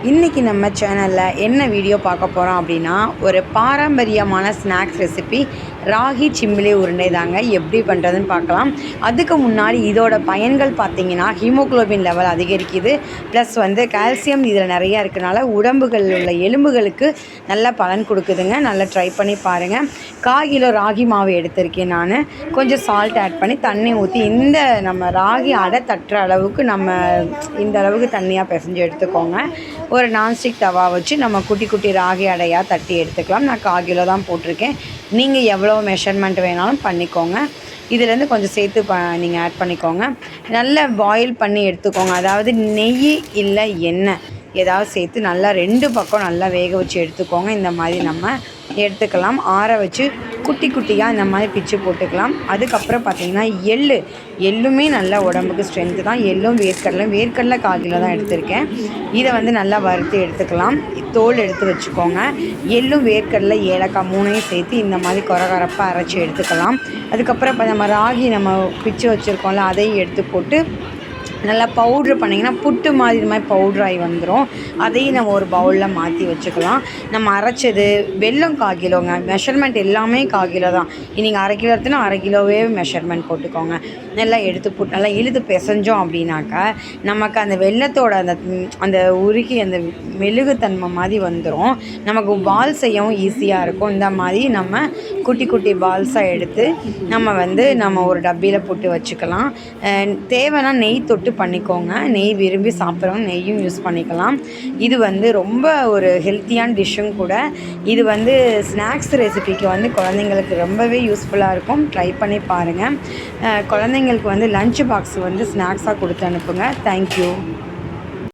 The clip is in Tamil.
இன்றைக்கி நம்ம சேனலில் என்ன வீடியோ பார்க்க போகிறோம் அப்படின்னா ஒரு பாரம்பரியமான ஸ்நாக்ஸ் ரெசிபி ராகி சிம்பிளி உருண்டை தாங்க எப்படி பண்ணுறதுன்னு பார்க்கலாம். அதுக்கு முன்னாடி இதோட பயன்கள் பார்த்தீங்கன்னா ஹீமோகுளோபின் லெவல் அதிகரிக்குது. ப்ளஸ் வந்து கால்சியம் இதில் நிறையா இருக்கனால உடம்புகளில் உள்ள எலும்புகளுக்கு நல்ல பலன் கொடுக்குதுங்க. நல்லா ட்ரை பண்ணி பாருங்கள் கால் கிலோ ராகி மாவு எடுத்திருக்கேன் நான். கொஞ்சம் சால்ட் ஆட் பண்ணி தண்ணி ஊற்றி இந்த நம்ம ராகி அடை தட்டுற அளவுக்கு நம்ம இந்த அளவுக்கு தண்ணியாக பிசைஞ்சு எடுத்துக்கோங்க. ஒரு நான்ஸ்டிக் தவா வச்சு நம்ம குட்டி குட்டி ராகி அடையாக தட்டி எடுத்துக்கலாம். நான் கால் கிலோ தான் போட்டிருக்கேன். நீங்கள் எவ்வளோ மெஷர்மெண்ட் வேணாலும் பண்ணிக்கோங்க. இதுலேருந்து கொஞ்சம் சேர்த்து ப நீங்கள் ஆட் பண்ணிக்கோங்க. நல்லா பாயில் பண்ணி எடுத்துக்கோங்க. அதாவது நெய் இல்லை எண்ணெய் ஏதாவது சேர்த்து நல்லா ரெண்டு பக்கம் நல்லா வேக வச்சு எடுத்துக்கோங்க. இந்த மாதிரி நம்ம எடுத்துக்கலாம். ஆற வச்சு குட்டி குட்டியாக இந்த மாதிரி பிச்சு போட்டுக்கலாம். அதுக்கப்புறம் பார்த்திங்கன்னா எள்ளு. எள்ளுமே நல்ல உடம்புக்கு ஸ்ட்ரென்த்து தான். எள்ளும் வேர்க்கடலை வேர்க்கடலை காலையில் தான் எடுத்திருக்கேன். இதை வந்து நல்லா வறுத்து எடுத்துக்கலாம். தோல் எடுத்து வச்சுக்கோங்க. எள்ளும் வேர்க்கடலை ஏலக்காய் மூணையும் சேர்த்து இந்த மாதிரி கொரகரப்பாக அரைச்சி எடுத்துக்கலாம். அதுக்கப்புறம் இப்போ நம்ம ராகி நம்ம பிச்சு வச்சுருக்கோம்ல அதையும் எடுத்து போட்டு நல்லா பவுட்ரு பண்ணிங்கன்னா புட்டு மாதிரி மாதிரி பவுட்ரு ஆகி வந்துடும் அதையும் நம்ம ஒரு பவுலில் மாற்றி வச்சுக்கலாம். நம்ம அரைச்சது வெல்லம் கால் கிலோங்க. மெஷர்மெண்ட் எல்லாமே கால் கிலோ தான். நீங்கள் அரை கிலோ எடுத்துனா அரை கிலோவே மெஷர்மெண்ட் போட்டுக்கோங்க. நல்லா எடுத்து போட்டு நல்லா இழுத்து பிசைஞ்சோம் அப்படின்னாக்கா நமக்கு அந்த வெள்ளத்தோட அந்த அந்த உருகி அந்த மெழுகுத்தன்மை மாதிரி வந்துடும் நமக்கு பால் செய்யவும் ஈஸியாக இருக்கும். இந்த மாதிரி நம்ம குட்டி குட்டி பால்ஸாக எடுத்து நம்ம வந்து நம்ம ஒரு டப்பியில் போட்டு வச்சுக்கலாம். தேவைன்னா நெய் தொட்டு பண்ணிக்கோங்க. நெய் விரும்பி சாப்பிட்றவங்க நெய்யும் யூஸ் பண்ணிக்கலாம். இது வந்து ரொம்ப ஒரு ஹெல்த்தியான டிஷ்ஷும் கூட. இது வந்து ஸ்நாக்ஸ் ரெசிபிக்கு வந்து குழந்தைங்களுக்கு ரொம்பவே யூஸ்ஃபுல்லாக இருக்கும். ட்ரை பண்ணி பாருங்கள் குழந்தைங்களுக்கு வந்து லஞ்ச் பாக்ஸ் வந்து ஸ்நாக்ஸாக கொடுத்து அனுப்புங்க. தேங்க்யூ